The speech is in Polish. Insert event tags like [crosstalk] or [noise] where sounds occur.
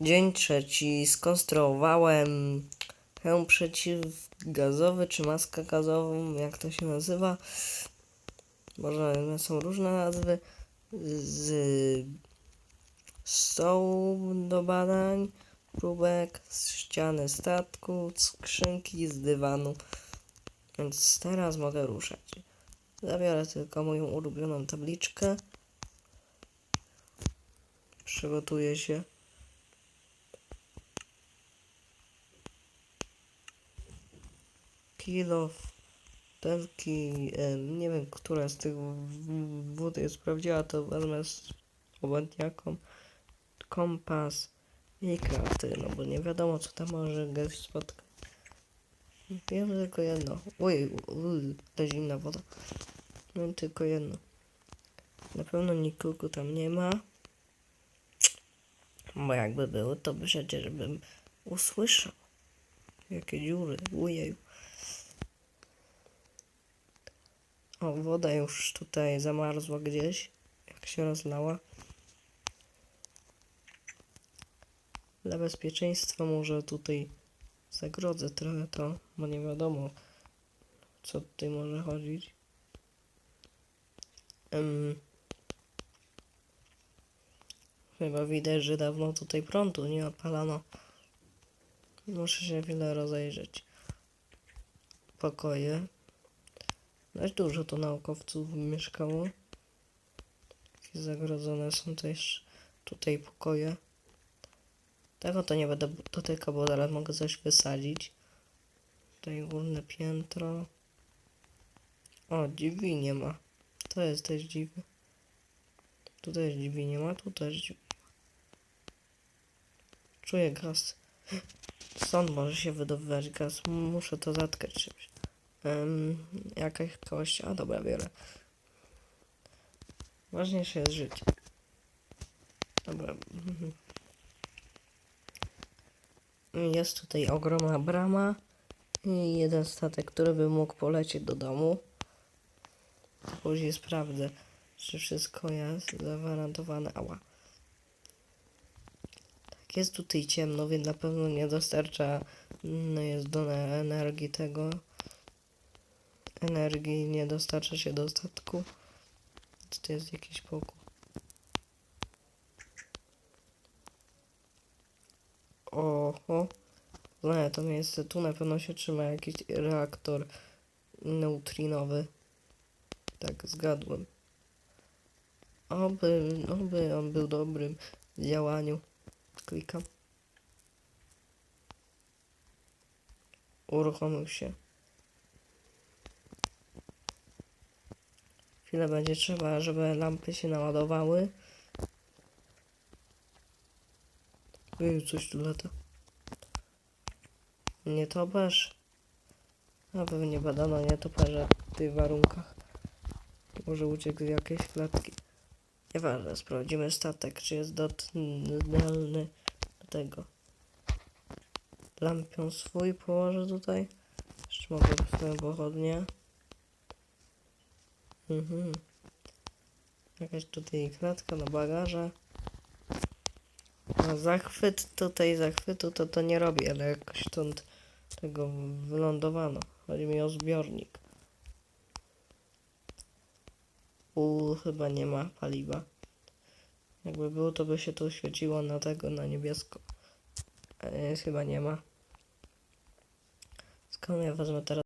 Dzień trzeci. Skonstruowałem hełm przeciwgazowy, czy maskę gazową, jak to się nazywa. Może są różne nazwy. Z stołu do badań, próbek, z ściany statku, skrzynki, z dywanu. Więc teraz mogę ruszać. Zabiorę tylko moją ulubioną tabliczkę. Przygotuję się. Kilo, telki, e, nie wiem, która z tych wód jest prawdziwa, to wezmę z obłędniaką. Kompas i kraty, no bo nie wiadomo, co tam może gdzieś spotkać. Wiem tylko jedno. Ojej, uj, ta zimna woda. Wiem tylko jedno. Na pewno nikogo tam nie ma. Bo jakby było, to przecież bym usłyszał. Jakie dziury, ujeju. O, woda już tutaj zamarzła gdzieś, jak się rozlała. Dla bezpieczeństwa może tutaj zagrodzę trochę to, bo nie wiadomo, co tutaj może chodzić. Ym, chyba widać, że dawno tutaj prądu nie odpalano. Muszę się chwilę rozejrzeć. Pokoje. Dość dużo tu naukowców mieszkało. Zagrodzone są też tutaj pokoje. Tego to nie będę dotykał, bo zaraz mogę coś wysadzić. Tutaj górne piętro. O, drzwi nie ma. To jest też dziwne. Tu też drzwi nie ma, tu też drzwi. Czuję gaz. Stąd może się wydobywać gaz. Muszę to zatkać czymś. Um, jakaś. A dobra, biorę. Ważniejsze jest życie. Dobra. [laughs] Jest tutaj ogromna brama i jeden statek, który by mógł polecieć do domu. Później sprawdzę, czy wszystko jest zagwarantowane. Ała. Tak, jest tutaj ciemno, więc na pewno nie dostarcza no jest do ne- energii tego. Energii nie dostarcza się do statku. Czy to jest jakiś pokój? Oho. Znaję to miejsce. Tu na pewno się trzyma jakiś reaktor neutrinowy. Tak, zgadłem. Oby, oby on był dobrym w działaniu. Klikam. Uruchomił się. Chwilę będzie trzeba, żeby lampy się naładowały. Ej, coś tu lata. Nietoperz. A pewnie badano nietoperza w tych warunkach. Może uciekł z jakiejś klatki. Nieważne, sprawdzimy statek, czy jest zdolny do tego. Lampion swój położę tutaj. Jeszcze mogę swoją pochodnię. Mhm. Jakaś tutaj klatka na bagaże. A zachwyt tutaj, zachwytu to to nie robi, ale jakoś stąd tego wylądowano. Chodzi mi o zbiornik. U chyba nie ma paliwa. Jakby było, to by się to świeciło na tego, na niebiesko. Ale chyba nie ma. Skąd ja wezmę teraz